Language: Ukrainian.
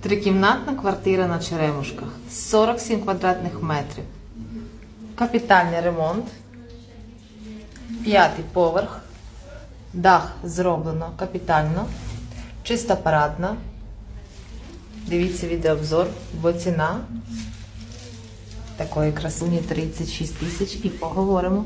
Трикімнатна квартира на Черемушках. 47 квадратних метрів. Капітальний ремонт. П'ятий поверх. Дах зроблено капітально. Чиста парадна. Дивіться відеообзор, бо ціна такої красуні 36 тисяч і поговоримо.